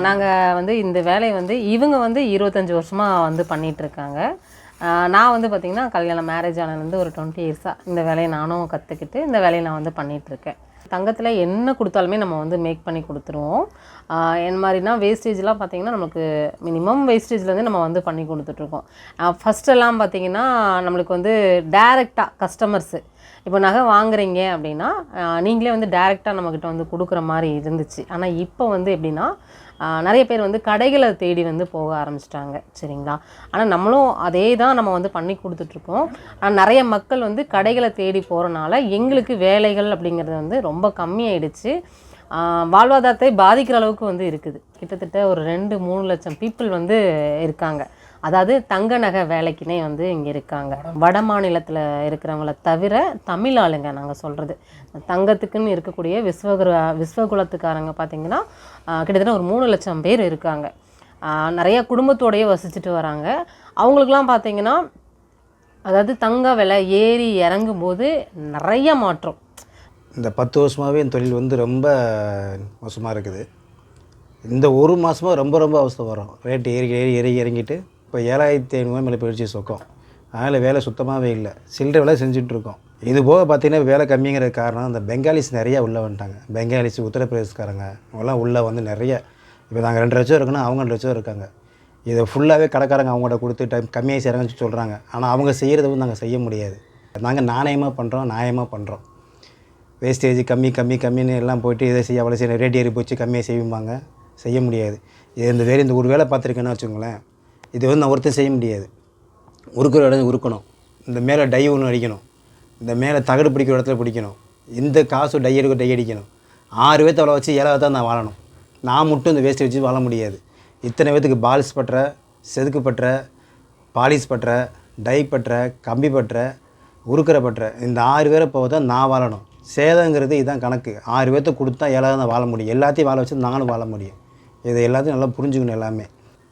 நாங்கள் வந்து இந்த வேலையை வந்து இவங்க வந்து இருபத்தஞ்சி வருஷமாக வந்து பண்ணிகிட்ருக்காங்க நான் வந்து பார்த்திங்கன்னா கல்யாணம் மேரேஜ் ஆனதுலேருந்து ஒரு டுவெண்ட்டி இயர்ஸாக இந்த வேலையை நானும் கற்றுக்கிட்டு இந்த வேலையை நான் வந்து பண்ணிகிட்ருக்கேன் தங்கத்தில் என்ன கொடுத்தாலுமே நம்ம வந்து மேக் பண்ணி கொடுத்துருவோம். என்ன மாதிரினா வேஸ்டேஜ்லாம் பார்த்தீங்கன்னா நமக்கு மினிமம் வேஸ்டேஜ்லேருந்து நம்ம வந்து பண்ணி கொடுத்துட்ருக்கோம் ஃபஸ்ட்டெல்லாம் பார்த்தீங்கன்னா நம்மளுக்கு வந்து டேரெக்டாக கஸ்டமர்ஸு இப்போ நகை வாங்குறீங்க அப்படின்னா நீங்களே வந்து டேரெக்டாக நம்மக்கிட்ட வந்து கொடுக்குற மாதிரி இருந்துச்சு. ஆனால் இப்போ வந்து எப்படின்னா நிறைய பேர் வந்து கடைகளை தேடி வந்து போக ஆரம்பிச்சிட்டாங்க. சரிங்களா? ஆனால் நம்மளும் அதே தான் நம்ம வந்து பண்ணி கொடுத்துட்ருக்கோம் ஆனால் நிறைய மக்கள் வந்து கடைகளை தேடி போகிறனால எங்களுக்கு வேலைகள் அப்படிங்கிறது வந்து ரொம்ப கம்மியாயிடுச்சு. வாழ்வாதாரத்தை பாதிக்கிற அளவுக்கு வந்து இருக்குது. கிட்டத்தட்ட ஒரு ரெண்டு மூணு லட்சம் பீப்புள் வந்து இருக்காங்க. அதாவது தங்க நகை வேலைக்குனே வந்து இங்கே இருக்காங்க. வட மாநிலத்தில் இருக்கிறவங்கள தவிர தமிழ் ஆளுங்க நாங்கள் சொல்கிறது தங்கத்துக்குன்னு இருக்கக்கூடிய விஸ்வகுரு விஸ்வகுலத்துக்காரங்க பார்த்திங்கன்னா கிட்டத்தட்ட ஒரு மூணு லட்சம் பேர் இருக்காங்க. நிறைய குடும்பத்தோடையே வசிச்சுட்டு வராங்க. அவங்களுக்கெலாம் பார்த்தீங்கன்னா அதாவது தங்க விலை ஏறி இறங்கும் போது நிறைய மாற்றம். இந்த பத்து வருஷமாகவே என் தொழில் வந்து ரொம்ப மோசமாக இருக்குது. இந்த ஒரு மாதமாக ரொம்ப ரொம்ப அவசரம் வரும். ரேட்டு ஏறி ஏறி ஏறி இறங்கிட்டு இப்போ ஏழாயிரத்தி ஐநூறுவா மேலே போயிடுச்சு சொக்கம். அதனால் வேலை சுத்தமாகவே இல்லை. சில்லறை வேலை செஞ்சுட்டு இருக்கோம் இது போக பார்த்தீங்கன்னா வேலை கம்மிங்கிறது காரணம் அந்த பெங்காலிஸ் நிறையா உள்ளே வந்துட்டாங்க. பெங்காலிஸ் உத்தரப்பிரதேசக்காரங்க அவங்களாம் உள்ளே வந்து நிறைய. இப்போ நாங்கள் ரெண்டு லட்சம் இருக்குன்னா அவங்க ரெண்டு லட்சம் இருக்காங்க. இதை ஃபுல்லாகவே கடைக்காரங்க அவங்கள்ட்ட கொடுத்து டைம் கம்மியாக செய்கிறாங்கன்னு சொல்கிறாங்க ஆனால் அவங்க செய்கிறத வந்து நாங்கள் செய்ய முடியாது. நாங்கள் நாணயமாக பண்ணுறோம் நியாயமாக பண்ணுறோம் வேஸ்டேஜ் கம்மி கம்மி கம்மின்னு எல்லாம் போயிட்டு இதை செய்ய அவ்வளோ செய்ய ரேட் ஏறி போச்சு கம்மியாக செய்யும்பாங்க. செய்ய முடியாது. இது இந்த வேறு இந்த ஒரு வேலை பார்த்துருக்கேன்னு வச்சுக்கோங்களேன். இது வந்து நான் ஒருத்தன் செய்ய முடியாது. உருக்கிற இடம் உருக்கணும். இந்த மேலே டை ஒன்று அடிக்கணும். இந்த மேலே தகடு பிடிக்கிற இடத்துல பிடிக்கணும். இந்த காசு டை எடுக்க டை அடிக்கணும். ஆறு பேர்த்த அவ்வளோ வச்சு ஏழாவது தான் நான் வாழணும். நான் மட்டும் இந்த வேஸ்ட்டை வச்சு வாழ முடியாது. இத்தனை பேர்த்துக்கு பால்ஸ் பட்டுற செதுக்கு பற்ற பாலிஷ் பற்ற டை பட்டுற கம்பி பட்டுற உருக்கிற பட்டுற இந்த ஆறு பேரை போக தான் நான் வாழணும். சேதங்கிறது இதுதான் கணக்கு. ஆறு பேர்த்த கொடுத்தா ஏழாவது தான் வாழ முடியும். எல்லாத்தையும் வாழ வச்சு நானும் வாழ முடியும். இதை எல்லாத்தையும் நல்லா புரிஞ்சுக்கணும் எல்லாமே.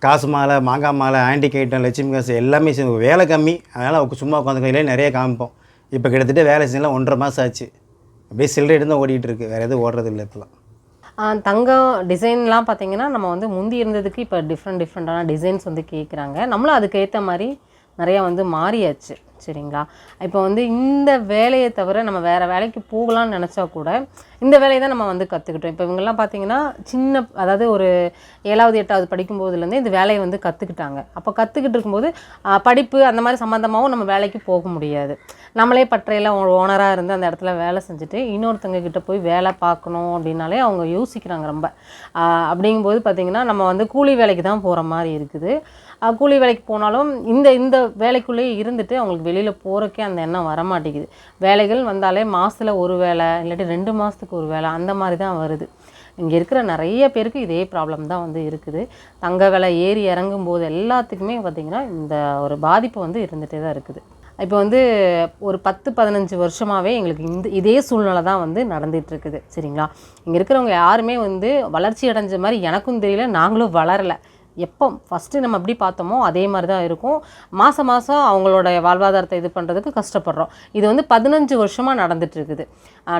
காசு மாலை மாங்காய் மாலை ஆன்டிக் ஐட்டம் லட்சுமி காசு எல்லாமே சேர்ந்து வேலை கம்மி. அதனால் அவங்க சும்மா உட்காந்து நிறைய காமிப்போம். இப்போ கிட்டத்தட்ட வேலை செஞ்சலாம் ஒன்றரை மாதம் ஆச்சு. அப்படியே சில்லறை தான் ஓடிட்டு இருக்கு. வேறு எதுவும் ஓடுறது இல்லை இப்போலாம் தங்கம் டிசைன்லாம் பார்த்தீங்கன்னா நம்ம வந்து முந்தி இருந்ததுக்கு இப்போ டிஃப்ரெண்ட் டிஃப்ரெண்ட்டான டிசைன்ஸ் வந்து கேட்குறாங்க நம்மளும் அதுக்கேற்ற மாதிரி நிறையா வந்து மாறியாச்சு. சரிங்களா? இப்போ வந்து இந்த வேலையை தவிர நம்ம வேறு வேலைக்கு போகலாம்னு நினச்சா கூட இந்த வேலையை தான் நம்ம வந்து கற்றுக்கிட்டோம் இப்போ இவங்கெல்லாம் பார்த்தீங்கன்னா சின்ன அதாவது ஒரு ஏழாவது எட்டாவது படிக்கும்போதுலேருந்தே இந்த வேலையை வந்து கற்றுக்கிட்டாங்க அப்போ கற்றுக்கிட்டு இருக்கும்போது படிப்பு அந்த மாதிரி சம்மந்தமாகவும் நம்ம வேலைக்கு போக முடியாது. நம்மளே பற்றையில் ஓனராக இருந்து அந்த இடத்துல வேலை செஞ்சுட்டு இன்னொருத்தங்க கிட்ட போய் வேலை பார்க்கணும் அப்படின்னாலே அவங்க யோசிக்கிறாங்க ரொம்ப. அப்படிங்கும்போது பார்த்திங்கன்னா நம்ம வந்து கூலி வேலைக்கு தான் போகிற மாதிரி இருக்குது. கூலி வேலைக்கு போனாலும் இந்த இந்த வேலைக்குள்ளேயே இருந்துட்டு அவங்களுக்கு வெளியில் போகிறக்கே அந்த எண்ணம் வர மாட்டேங்குது வேலைகள் வந்தாலே மாதத்தில் ஒரு வேலை இல்லாட்டி ரெண்டு மாதத்துக்கு ஒரு வேலை அந்த மாதிரி தான் வருது. இங்கே இருக்கிற நிறைய பேருக்கு இதே ப்ராப்ளம் தான் வந்து இருக்குது. தங்க விலை ஏறி இறங்கும் போது எல்லாத்துக்குமே பார்த்திங்கன்னா இந்த ஒரு பாதிப்பு வந்து இருந்துகிட்டே தான் இருக்குது. இப்போ வந்து ஒரு பத்து பதினஞ்சு வருஷமாகவே எங்களுக்கு இந்த இதே சூழ்நிலை தான் வந்து நடந்துகிட்ருக்குது சரிங்களா? இங்கே இருக்கிறவங்க யாருமே வந்து வளர்ச்சி அடைஞ்ச மாதிரி எனக்கும் தெரியல நாங்களும் வளரலை. எப்போ ஃபஸ்ட்டு நம்ம எப்படி பார்த்தோமோ அதே மாதிரி தான் இருக்கும். மாதம் மாதம் அவங்களோட வாழ்வாதாரத்தை இது பண்ணுறதுக்கு கஷ்டப்படுறோம். இது வந்து பதினஞ்சு வருஷமாக நடந்துட்டு இருக்குது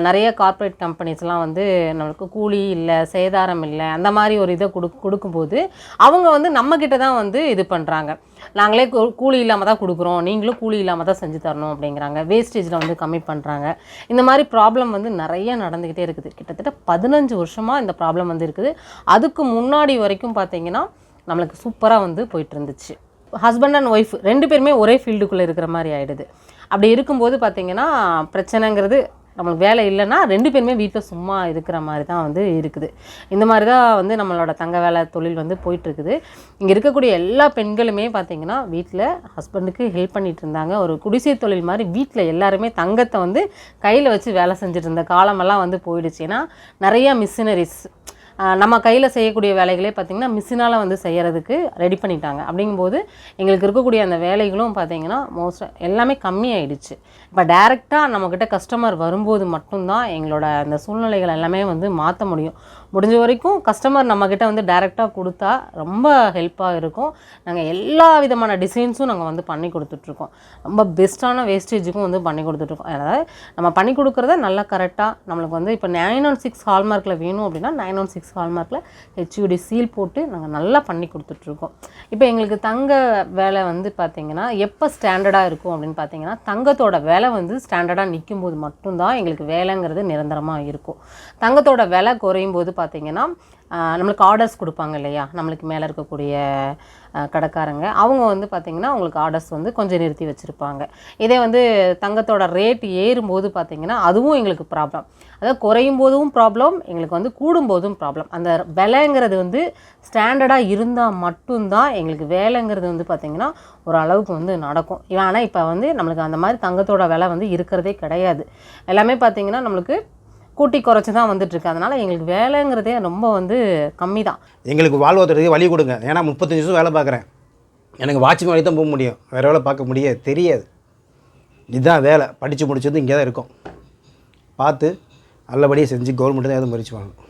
நிறைய கார்ப்பரேட் கம்பெனிஸ்லாம் வந்து நம்மளுக்கு கூலி இல்லை சேதாரம் இல்லை அந்த மாதிரி ஒரு இதை கொடு கொடுக்கும்போது அவங்க வந்து நம்மக்கிட்ட தான் வந்து இது பண்ணுறாங்க நாங்களே கூலி இல்லாமல் தான் கொடுக்குறோம். நீங்களும் கூலி இல்லாமல் தான் செஞ்சு தரணும் அப்படிங்கிறாங்க. வேஸ்டேஜில் வந்து கம்மி பண்ணுறாங்க இந்த மாதிரி ப்ராப்ளம் வந்து நிறைய நடந்துக்கிட்டே இருக்குது. கிட்டத்தட்ட பதினஞ்சு வருஷமாக இந்த ப்ராப்ளம் வந்து இருக்குது. அதுக்கு முன்னாடி வரைக்கும் பார்த்தீங்கன்னா நம்மளுக்கு சூப்பராக வந்து போயிட்டு இருந்துச்சு ஹஸ்பண்ட் அண்ட் ஒய்ஃப் ரெண்டு பேருமே ஒரே ஃபீல்டுக்குள்ளே இருக்கிற மாதிரி ஆகிடுது அப்படி இருக்கும்போது பார்த்திங்கன்னா பிரச்சனைங்கிறது நம்மளுக்கு வேலை இல்லைன்னா ரெண்டு பேருமே வீட்டில் சும்மா இருக்கிற மாதிரி தான் வந்து இருக்குது. இந்த மாதிரி தான் வந்து நம்மளோட தங்க வேலை தொழில் வந்து போயிட்டுருக்குது. இங்கே இருக்கக்கூடிய எல்லா பெண்களுமே பார்த்தீங்கன்னா வீட்டில் ஹஸ்பண்டுக்கு ஹெல்ப் பண்ணிகிட்டு இருந்தாங்க. ஒரு குடிசை தொழில் மாதிரி வீட்டில் எல்லாருமே தங்கத்தை வந்து கையில் வச்சு வேலை செஞ்சுட்டு இருந்த காலமெல்லாம் வந்து போயிடுச்சு. ஏன்னா நிறையா மிஷினரிஸ் நம்ம கையில் செய்யக்கூடிய வேலைகளே பார்த்திங்கன்னா மிஷினால் வந்து செய்கிறதுக்கு ரெடி பண்ணிட்டாங்க. அப்படிங்கும்போது எங்களுக்கு இருக்கக்கூடிய அந்த வேலைகளும் பார்த்திங்கன்னா மோஸ்ட் எல்லாமே கம்மியாயிடுச்சு. இப்போ டேரெக்டாக நம்மக்கிட்ட கஸ்டமர் வரும்போது மட்டும்தான் எங்களோட அந்த சூழ்நிலைகள் எல்லாமே வந்து மாற்ற முடியும். முடிஞ்ச வரைக்கும் கஸ்டமர் நம்மக்கிட்ட வந்து டேரெக்டாக கொடுத்தா ரொம்ப ஹெல்ப்பாக இருக்கும். நாங்கள் எல்லா விதமான டிசைன்ஸும் நாங்கள் வந்து பண்ணி கொடுத்துட்ருக்கோம். ரொம்ப பெஸ்ட்டான வேஸ்டேஜுக்கும் வந்து பண்ணி கொடுத்துட்ருக்கோம். அதாவது நம்ம பண்ணி கொடுக்குறத நல்லா கரெக்டாக நம்மளுக்கு வந்து இப்போ நைன் ஒன் சிக்ஸ் ஹால்மார்க்கில் வேணும் அப்படின்னா நைன் ஒன் சிக்ஸ் சிக்ஸ் ஹால்மார்க்கில் ஹெச்யூடி சீல் போட்டு நாங்கள் நல்லா பண்ணி கொடுத்துட்ருக்கோம். இப்போ எங்களுக்கு தங்க வேலை வந்து பார்த்திங்கன்னா எப்போ ஸ்டாண்டர்டாக இருக்கும் அப்படின்னு பார்த்தீங்கன்னா தங்கத்தோட விலை வந்து ஸ்டாண்டர்டாக நிற்கும் போது மட்டும்தான் எங்களுக்கு வேலைங்கிறது நிரந்தரமாக இருக்கும். தங்கத்தோட விலை குறையும் போது பார்த்திங்கன்னா நம்மளுக்கு ஆர்டர்ஸ் கொடுப்பாங்க இல்லையா? நம்மளுக்கு மேலே இருக்கக்கூடிய கடைக்காரங்க. அவங்க வந்து பார்த்திங்கன்னா உங்களுக்கு ஆர்டர்ஸ் வந்து கொஞ்சம் நிறுத்தி வச்சுருப்பாங்க. இதே வந்து தங்கத்தோட ரேட் ஏறும்போது பார்த்திங்கன்னா அதுவும் எங்களுக்கு ப்ராப்ளம் அதாவது குறையும் போதும் ப்ராப்ளம் எங்களுக்கு வந்து கூடும்போதும் ப்ராப்ளம் அந்த விலைங்கிறது வந்து ஸ்டாண்டர்டாக இருந்தால் மட்டும்தான் எங்களுக்கு வேலைங்கிறது வந்து பார்த்திங்கன்னா ஒரு அளவுக்கு வந்து நடக்கும். ஆனால் இப்போ வந்து நம்மளுக்கு அந்த மாதிரி தங்கத்தோட விலை வந்து இருக்கிறதே கிடையாது. எல்லாமே பார்த்திங்கன்னா நம்மளுக்கு கூட்டி குறைச்சி தான் வந்துட்டுருக்கு அதனால் எங்களுக்கு வேலைங்கிறதே ரொம்ப வந்து கம்மி தான் எங்களுக்கு வாழ்வாதாரத்துக்கு வழி கொடுங்க. ஏன்னா முப்பத்தஞ்சு வருஷம் வேலை பார்க்குறேன். எனக்கு வாட்ச்மேன் வழி தான் போக முடியும். வேறு வேலை பார்க்க முடியாது தெரியாது. இதுதான் வேலை. படித்து முடிச்சது இங்கே தான் இருக்கும். பார்த்து நல்லபடியாக செஞ்சு கவர்மெண்ட்டு தான் எதுவும் பறிச்சு வாங்கணும்